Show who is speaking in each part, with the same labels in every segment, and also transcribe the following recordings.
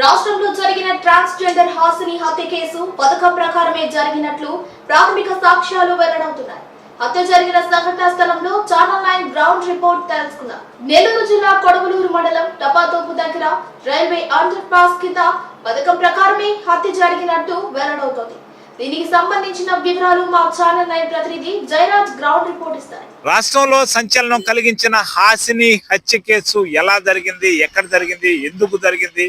Speaker 1: రాష్ట్రంలో జరిగిన ట్రాన్స్జెండర్ హాసిని హత్య కేసు పథకం ప్రకారమే జరిగినట్లు ప్రాథమిక సాక్ష్యాలు వెల్లడవుతున్నాయి. హత్య జరిగిన సంఘటన స్థలంలో ఛానల్ నైన్ గ్రౌండ్ రిపోర్ట్ తెలుసుకుందాం. నెల్లూరు జిల్లా కొడవలూరు మండలం టపాతోపు దగ్గర రైల్వే అండర్ పాస్ కింద పథకం ప్రకారమే హత్య జరిగినట్టు వెల్లడవుతోంది. దీనికి సంబంధించిన వివరాలు మా ఛానల్ నైన్ ప్రతినిధి జయరాజ్ గ్రౌండ్ రిపోర్ట్ ఇస్తారు.
Speaker 2: రాష్ట్రంలో సంచలనం కలిగించిన హాసిని హత్య కేసు ఎలా జరిగింది ఎక్కడ జరిగింది ఎందుకు జరిగింది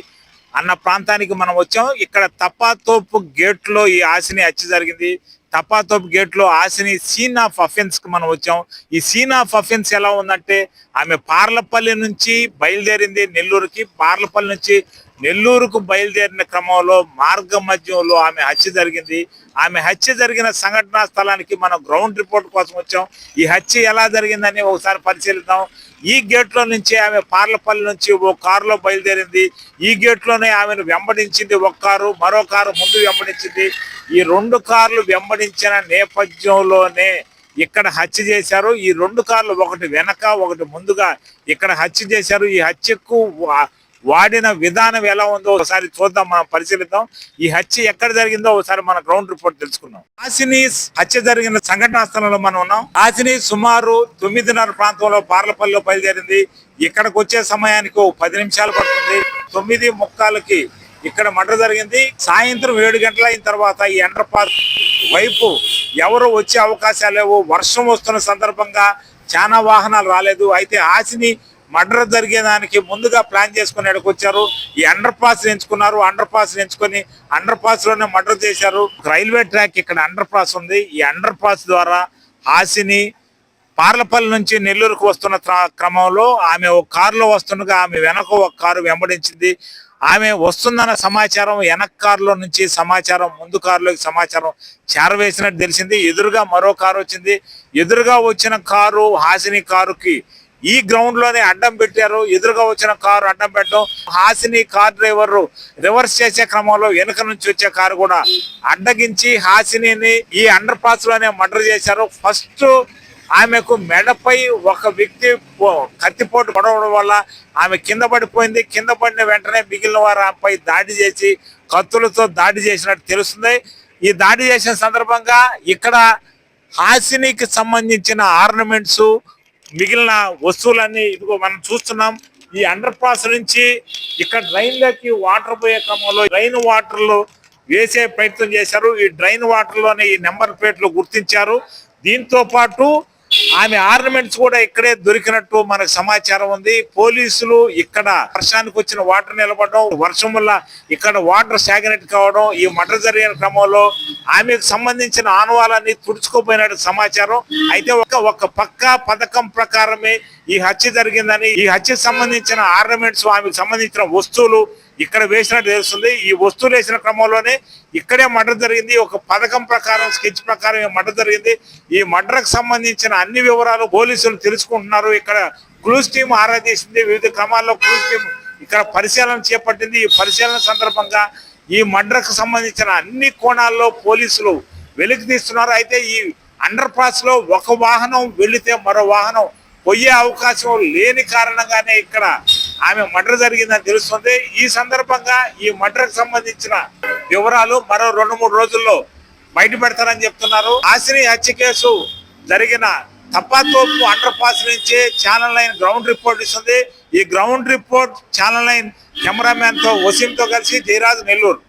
Speaker 2: అన్న ప్రాంతానికి మనం వచ్చాం. ఇక్కడ తపాతోపు గేట్లో ఈ ఆశని హత్య జరిగింది. తపాతోపు గేట్లో ఆశని సీన్ ఆఫ్ అఫెన్స్కి మనం వచ్చాం. ఈ సీన్ ఆఫ్ అఫెన్స్ ఎలా ఉందంటే ఆమె పార్లపల్లి నుంచి బయలుదేరింది నెల్లూరుకి. పార్లపల్లి నుంచి నెల్లూరుకు బయలుదేరిన క్రమంలో మార్గ మధ్యంలో ఆమె హత్య జరిగింది. ఆమె హత్య జరిగిన సంఘటనా స్థలానికి మనం గ్రౌండ్ రిపోర్ట్ కోసం వచ్చాం. ఈ హత్య ఎలా జరిగిందని ఒకసారి పరిశీలిద్దాం. ఈ గేట్లో నుంచి ఆమె పార్లపల్లి నుంచి ఓ కారులో బయలుదేరింది. ఈ గేట్లోనే ఆమెను వెంబడించింది ఒక కారు మరో కారు ముందు వెంబడించింది. ఈ రెండు కార్లు వెంబడించిన నేపథ్యంలోనే ఇక్కడ హత్య చేశారు. ఈ రెండు కార్లు ఒకటి వెనక ఒకటి ముందుగా ఇక్కడ హత్య చేశారు. ఈ హత్యకు వాడిన విధానం ఎలా ఉందో ఒకసారి చూద్దాం మనం పరిశీలిద్దాం. ఈ హత్య ఎక్కడ జరిగిందో ఒకసారి మన గ్రౌండ్ రిపోర్ట్ తెలుసుకుందాం. హాసిని హత్య జరిగిన సంఘటనా స్థలంలో మనం ఉన్నాం. హాసిని సుమారు తొమ్మిదిన్నర ప్రాంతంలో పార్లపల్లిలో బయలుదేరింది. ఇక్కడికి వచ్చే సమయానికి పది నిమిషాలు పడుతుంది. తొమ్మిది ముక్కాలకి ఇక్కడ మర్డర్ జరిగింది. సాయంత్రం ఏడు గంటల అయిన తర్వాత ఈ ఎంటర్ పార్క్ వైపు ఎవరు వచ్చే అవకాశాలు లేవు. వర్షం వస్తున్న సందర్భంగా చాలా వాహనాలు రాలేదు. అయితే హాసిని మర్డర్ జరిగేదానికి ముందుగా ప్లాన్ చేసుకుని ఎడకొచ్చారు వచ్చారు. ఈ అండర్ పాస్ ఎంచుకున్నారు. అండర్ పాస్ ఎంచుకొని అండర్ పాస్లోనే మర్డర్ చేశారు. రైల్వే ట్రాక్ ఇక్కడ అండర్ పాస్ ఉంది. ఈ అండర్ పాస్ ద్వారా హాసిని పార్లపల్లి నుంచి నెల్లూరుకు వస్తున్న క్రమంలో ఆమె ఒక కారులో వస్తుండగా ఆమె వెనక ఒక కారు వెంబడించింది. ఆమె వస్తుందన్న సమాచారం వెనక కారులో నుంచి సమాచారం ముందు కారులోకి సమాచారం చేరవేసినట్టు తెలిసింది. ఎదురుగా మరో కారు వచ్చింది. ఎదురుగా వచ్చిన కారు హాసిని కారుకి ఈ గ్రౌండ్లోనే అడ్డం పెట్టారు. ఎదురుగా వచ్చిన కారు అడ్డం పెట్టడం. హాసిని కార్ డ్రైవర్ రివర్స్ చేసే క్రమంలో వెనుక నుంచి వచ్చే కారు కూడా అడ్డగించి హాసినిని ఈ అండర్ పాస్లోనే మర్డర్ చేశారు. ఫస్ట్ ఆమెకు మెడపై ఒక వ్యక్తి కత్తిపోటు పడవడం వల్ల ఆమె కింద పడిపోయింది. కింద పడిన వెంటనే మిగిలిన వారు ఆమెపై దాడి చేసి కత్తులతో దాడి చేసినట్టు తెలుస్తుంది. ఈ దాడి చేసిన సందర్భంగా ఇక్కడ హాసినికి సంబంధించిన ఆర్నమెంట్స్ మిగిలిన వస్తువులన్నీ ఇదిగో మనం చూస్తున్నాం. ఈ అండర్ పాస్ నుంచి ఇక్కడ డ్రైన్లోకి వాటర్ పోయే క్రమంలో డ్రైన్ వాటర్లో వేసే ప్రయత్నం చేశారు. ఈ డ్రైన్ వాటర్లోనే ఈ నెంబర్ ప్లేట్లు గుర్తించారు. దీంతో పాటు ఆమె ఆర్నమెంట్స్ కూడా ఇక్కడే దొరికినట్టు మనకు సమాచారం ఉంది. పోలీసులు ఇక్కడ వర్షానికి వచ్చిన వాటర్ నిలబడడం వర్షం వల్ల ఇక్కడ వాటర్ స్టాగ్నెట్ కావడం ఈ మటర్ జరిగిన క్రమంలో ఆమెకు సంబంధించిన ఆనవాలన్నీ తుడుచుకోపోయినట్టు సమాచారం. అయితే ఒక ఒక పక్క పథకం ప్రకారమే ఈ హత్య జరిగిందని ఈ హత్యకు సంబంధించిన ఆర్నమెంట్స్ ఆమెకు సంబంధించిన వస్తువులు ఇక్కడ వేసినట్టు తెలుస్తుంది. ఈ వస్తువులు వేసిన క్రమంలోనే ఇక్కడే మర్డర్ జరిగింది. ఒక పథకం ప్రకారం స్కెచ్ ప్రకారం ఈ మర్డర్ జరిగింది. ఈ మర్డర్కి సంబంధించిన అన్ని వివరాలు పోలీసులు తెలుసుకుంటున్నారు. ఇక్కడ క్లూస్ టీం ఆరాధిస్తుంది వివిధ క్రమాల్లో క్లూస్ టీం ఇక్కడ పరిశీలన చేపట్టింది. ఈ పరిశీలన సందర్భంగా ఈ మర్డర్కు సంబంధించిన అన్ని కోణాల్లో పోలీసులు వెలికి తీస్తున్నారు. అయితే ఈ అండర్ పాస్లో ఒక వాహనం వెళితే మరో వాహనం పోయే అవకాశం లేని కారణంగానే ఇక్కడ ఆమె మర్డర్ జరిగిందని తెలుస్తుంది. ఈ సందర్భంగా ఈ మర్డర్కి సంబంధించిన వివరాలు మరో రెండు మూడు రోజుల్లో బయట పెడతారని చెప్తున్నారు. ఆశ్రయ హత్య కేసు జరిగిన తప్పాతోపు అండర్ పాస్ నుంచి ఛానల్ లైన్ గ్రౌండ్ రిపోర్ట్ ఇస్తుంది. ఈ గ్రౌండ్ రిపోర్ట్ ఛానల్ లైన్ కెమెరామ్యాన్తో వసీంతో కలిసి జయరాజు నెల్లూరు.